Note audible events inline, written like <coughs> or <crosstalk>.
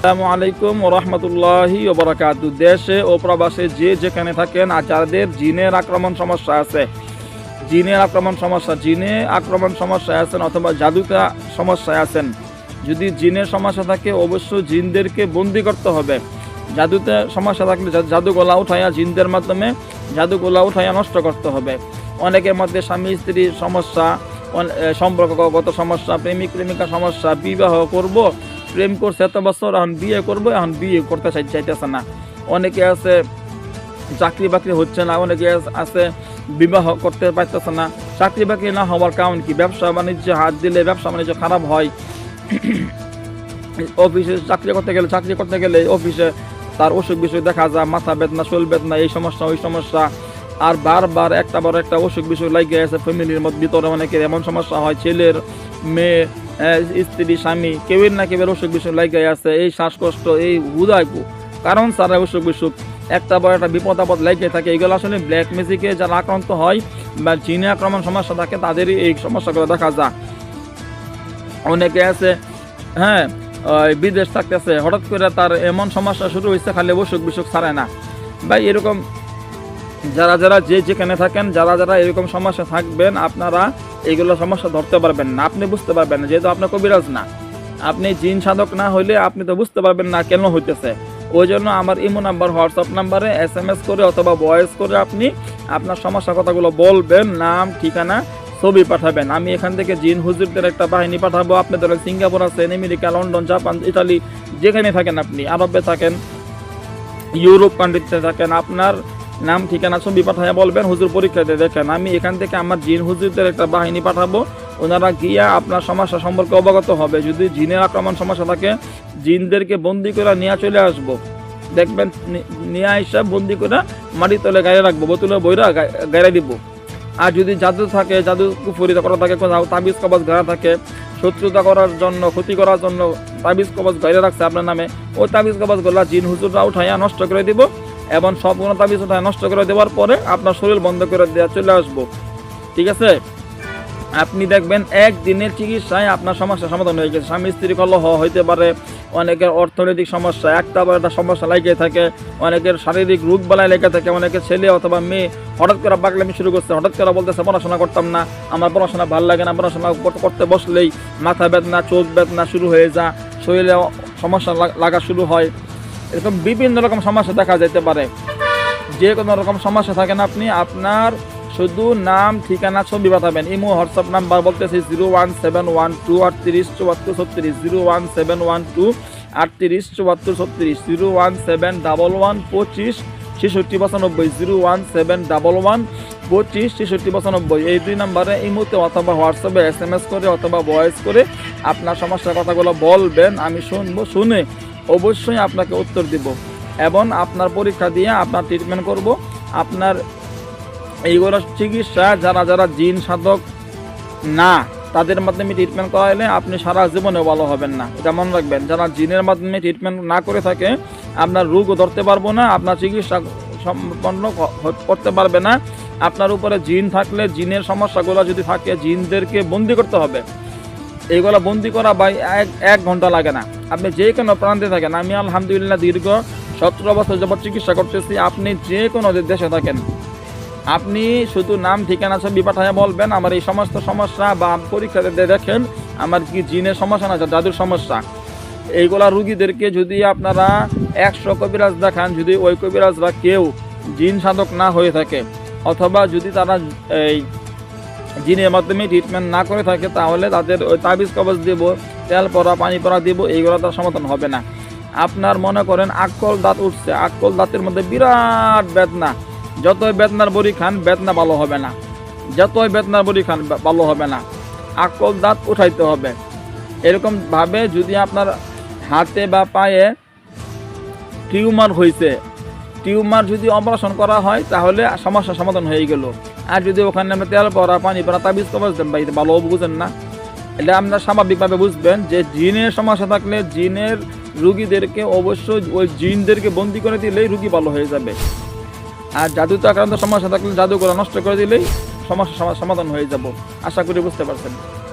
আসসালামু আলাইকুম ওরহমতুল্লাহি ওবরাকাতু দেশে ও প্রবাসে যে যেখানে থাকেন আর যাদের জিনের আক্রমণ সমস্যা আছে। জিনের আক্রমণ সমস্যা, জিনে আক্রমণ সমস্যায় আছেন অথবা জাদুতে সমস্যায় আছেন। যদি জিনের সমস্যা থাকে, অবশ্যই জিনদেরকে বন্দি করতে হবে। জাদুতে সমস্যা থাকলে জা- জাদুগোলা উঠাইয়া জিনদের মাধ্যমে জাদুগোলা উঠাইয়া নষ্ট করতে হবে। অনেকের মধ্যে স্বামী, স্ত্রীর সমস্যা সম্পর্কগত সমস্যা, প্রেমিক প্রেমিকা সমস্যা, বিবাহ করব প্রেম করছে, এত বছর এখন বিয়ে করব, এখন বিয়ে করতে চাই চাইতেছে না। অনেকে আছে, চাকরি বাকরি হচ্ছে না, অনেকে আছে বিবাহ করতে পারতেছে না। চাকরি বাকরি না হওয়ার কারণ কি? ব্যবসা বাণিজ্য, হাত দিলে ব্যবসা বাণিজ্য খারাপ হয়। <coughs> অফিসে চাকরি করতে গেলে, চাকরি করতে গেলে অফিসে তার অসুখ বিসুখ দেখা যায়, মাথা বেদনা শরীর বেদনা এই সমস্যা, ওই সমস্যা। আর বারবার একটা বড় একটা অসুখ বিসুখ লাগে আছে, ফ্যামিলির মধ্যে ভিতরে অনেকের এমন সমস্যা হয়, ছেলের, মেয়ে স্ত্রী, স্বামী, কেউই না কেউ অসুখ বিসুখ লাগে আছে, এই শ্বাসকষ্ট, এই হুদায় কারণ সারা অসুখ বিসুখ, একটা বড় একটা বিপদ আপদ লাগে থাকে। এগুলো আসলে ব্ল্যাক ম্যাজিকে যারা আক্রান্ত হয় বা জিনে আক্রমণ সমস্যা থাকে, তাদেরই এই সমস্যাগুলো দেখা যায়। অনেকে আছে হ্যাঁ বিদেশ থাকতেছে, হঠাৎ করে তার এমন সমস্যা শুরু হয়েছে, খালি অসুখ বিসুখ ছাড়ে না। বা এরকম যারা যারা যে যেখানে থাকেন, যারা যারা এরকম সমস্যা থাকবেন, আপনারা এগুলো সমস্যা ধরতে পারবেন না। আপনি বুঝতে পারবেন না, যেহেতু আপনার কবিরাজ না। আপনি জিন সাধক না হইলে আপনি তো বুঝতে পারবেন না কেন হইতেছে। ওই জন্য আমার ইমো নাম্বার, হোয়াটসঅ্যাপ নাম্বারে এস এম এস করে অথবা ভয়েস করে আপনি আপনার সমস্যা কথাগুলো বলবেন, নাম, ঠিকানা ছবি পাঠাবেন। আমি এখান থেকে জিন হুজুরদের একটা বাহিনী পাঠাবো। আপনি ধরেন সিঙ্গাপুর আছেন, আমেরিকা, লন্ডন, জাপান, ইতালি, যেখানে থাকেন আপনি, আরবে থাকেন, ইউরোপ কান্ট্রিতে থাকেন, আপনার নাম, ঠিকানা, ছবি পাঠায় বলবেন, হুজুর পরীক্ষা দিয়ে দেখেন। আমি এখান থেকে আমার জিন হুজুরদের একটা বাহিনী পাঠাবো। ওনারা গিয়া আপনার সমস্যা সম্পর্কে অবগত হবে। যদি জিনের আক্রমণ সমস্যা থাকে, জিনদেরকে বন্দি করে নিয়ে চলে আসব। দেখবেন নিয়ে আইসা বন্দি করে মাটি তলে গায়ে রাখব, বোতলে বইরা গায়ে দিব। আর যদি জাদু থাকে, জাদু কুফুরি করা থাকে, কোথাও তাবিজ কবজ গাড়া থাকে, শত্রুতা করার জন্য, ক্ষতি করার জন্য তাবিজ কবজ গাড়ে রাখছে আপনার নামে, ওই তাবিজ কবজগুলা জিন হুজুররা উঠাইয়া নষ্ট করে দিব। এবং তাবিজ উঠায় নষ্ট করে দেওয়ার পরে আপনার শরীর বন্ধ করে দেওয়া চলে আসব। ঠিক আছে? আপনি দেখবেন একদিনের চিকিৎসায় আপনার সমস্যার সমাধান হয়ে গেছে। স্বামী স্ত্রী কলহ হইতে পারে, অনেকের অর্থনৈতিক সমস্যা, একটা বা একটা সমস্যা লাগিয়ে থাকে, অনেকের শারীরিক রোগ বালায় লেগে থাকে, অনেকের ছেলে অথবা মেয়ে হঠাৎ করে বাগলামি শুরু করছে, হঠাৎ করে বলতেছে, পড়াশোনা করতাম না, আমার পড়াশোনা ভালো লাগে না, পড়াশোনা কর- করতে বসলেই মাথা বেদনা চোখ বেদনা শুরু হয়ে যা শরীরে সমস্যা লাগা শুরু হয়। এরকম বিভিন্ন রকম সমস্যা দেখা যেতে পারে। যে কোনো রকম সমস্যা থাকেন আপনি, আপনার শুধু নাম, ঠিকানা, ছবি পাঠাবেন। ইমো, হোয়াটসঅ্যাপ নাম্বার বলতেছি zero one seven one two আটত্রিশ চুয়াত্তর ছত্রিশ, zero one seven one two আটত্রিশ চুয়াত্তর ছত্রিশ, zero one seven double one পঁচিশ ছেষট্টি পঁচানব্বই, zero one seven double one পঁচিশ ছেষট্টি পঁচানব্বই। এই দুই নাম্বারে ইমোতে অথবা হোয়াটসঅ্যাপে এস এম এস করে অথবা ভয়েস করে আপনার সমস্যার কথাগুলো বলবেন, আমি শুনব, শুনে অবশ্যই আপনাকে উত্তর দিব। এবং আপনার পরীক্ষা দিয়ে আপনার ট্রিটমেন্ট করব। আপনার এইগুলো চিকিৎসা, যারা যারা জিন সাধক না, তাদের মাধ্যমে ট্রিটমেন্ট করাইলে আপনি সারা জীবনে ভালো হবেন না। এটা মনে রাখবেন। যারা জিনের মাধ্যমে ট্রিটমেন্ট না করে থাকে, আপনার রোগও ধরতে পারব না, আপনার চিকিৎসা সম্পন্ন করতে পারবে না। আপনার উপরে জিন থাকলে জিনের সমস্যাগুলো যদি থাকে, জিনদেরকে বন্দি করতে হবে। এইগুলো বন্দি করা বা এক এক ঘণ্টা লাগে না। আপনি যে কোনো প্রান্তে থাকেন, আমি আলহামদুলিল্লাহ দীর্ঘ সতেরো বছর যাবত চিকিৎসা করতেছি। আপনি যে কোনো দেশে থাকেন। আপনি শুধু নাম, ঠিকানা, ছবি পাঠায় বলবেন, আমার এই সমস্ত সমস্যা বা পরীক্ষা দিয়ে দেখেন আমার কি জিনের সমস্যা না জাদুর সমস্যা। এইগুলা রুগীদেরকে যদি আপনারা একশো কবিরাজ দেখান, যদি ওই কবিরাজরা কেউ জিন সাধক না হয়ে থাকে, অথবা যদি তারা এই জিনের মাধ্যমে ট্রিটমেন্ট না করে থাকে, তাহলে তাদের ওই তাবিজ কবজ দিব, তেল পরা, পানি পরা দিব, এইগুলো তার সমাধান হবে না। আপনার মনে করেন আকল দাঁত উঠছে আকল দাঁতের মধ্যে বিরাট বেদনা। যতই বেদনার বড়ি খান, বেদনা ভালো হবে না। যতই বেদনার বড়ি খান ভালো হবে না। আকল দাঁত উঠাইতে হবে। এরকম ভাবে যদি আপনার হাতে বা পায়ে টিউমার হয়েছে টিউমার যদি অপারেশন করা হয়, তাহলে সমস্যার সমাধান হয়ে গেল। আর যদি ওখানে আমরা তেল পরা পানি পরা তাবিজ দেন বা ভালো বুঝেন না। এটা আপনার স্বাভাবিকভাবে বুঝবেন যে জিনের সমস্যা থাকলে জিনের রুগীদেরকে অবশ্যই ওই জিনদেরকে বন্দি করে দিলেই রুগী ভালো হয়ে যাবে। আর জাদুতে আক্রান্ত সমস্যা থাকলে জাদুগুলো নষ্ট করে দিলেই সমস্যা সমাধান হয়ে যাব। আশা করি বুঝতে পারছেন।